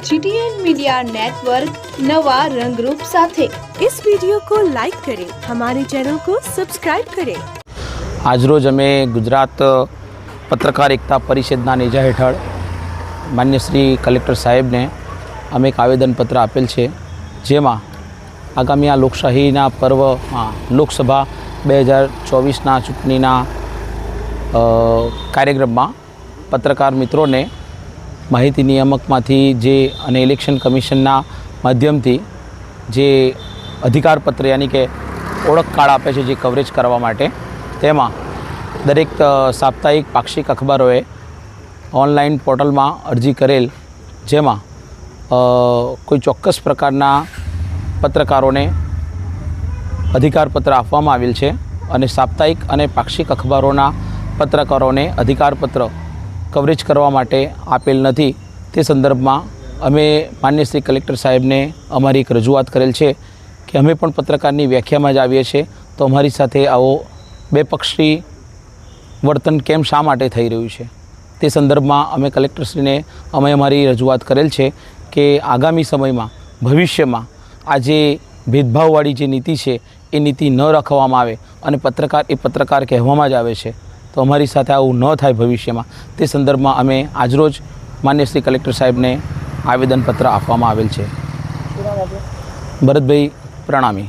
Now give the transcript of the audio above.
GTN media network नवा रंगरूप साथे इस वीडियो को लाइक करें हमारे चैनल को सब्सक्राइब करें આજરોજ અમે ગુજરાત પત્રકાર એકતા પરિષદના નેજા હેઠળ માન્ય શ્રી કલેક્ટર સાહેબને અમે એક આવેદનપત્ર આપેલ છે જેમાં આગામી આ લોકશાહીના પર્વમાં લોકસભા બે હજાર ચોવીસના ચૂંટણીના અ, કાર્યક્રમમાં પત્રકાર મિત્રોને માહિતી નિયામકમાંથી જે અને ઇલેક્શન કમિશનના માધ્યમથી જે અધિકારપત્ર યાની કે ઓળખ કાર્ડ આપે છે જે કવરેજ કરવા માટે, તેમાં દરેક સાપ્તાહિક પાક્ષિક અખબારોએ ઓનલાઈન પોર્ટલમાં અરજી કરેલ, જેમાં કોઈ ચોક્કસ પ્રકારના પત્રકારોને અધિકારપત્ર આપવામાં આવેલ છે અને સાપ્તાહિક અને પાક્ષિક અખબારોના પત્રકારોને અધિકારપત્ર કવરેજ કરવા માટે આપેલ નથી. તે સંદર્ભમાં અમે માન્ય શ્રી કલેક્ટર સાહેબને અમારી એક રજૂઆત કરેલ છે કે અમે પણ પત્રકારની વ્યાખ્યામાં જ આવીએ છીએ. તો અમારી સાથે આવો બેપક્ષી વર્તન કેમ શા માટે થઈ રહ્યું છે? તે સંદર્ભમાં અમે કલેક્ટરશ્રીને અમે અમારી રજૂઆત કરેલ છે કે આગામી સમયમાં, ભવિષ્યમાં આ જે ભેદભાવવાળી જે નીતિ છે, એ નીતિ ન રાખવામાં આવે અને પત્રકાર, એ પત્રકાર કહેવામાં જ આવે છે. તો અમારી સાથે આવું ન થાય ભવિષ્યમાં. તે સંદર્ભમાં અમે આજરોજ માન્ય શ્રી કલેક્ટર સાહેબને આવેદનપત્ર આપવામાં આવેલ છે. ભરતભાઈ પ્રણામી.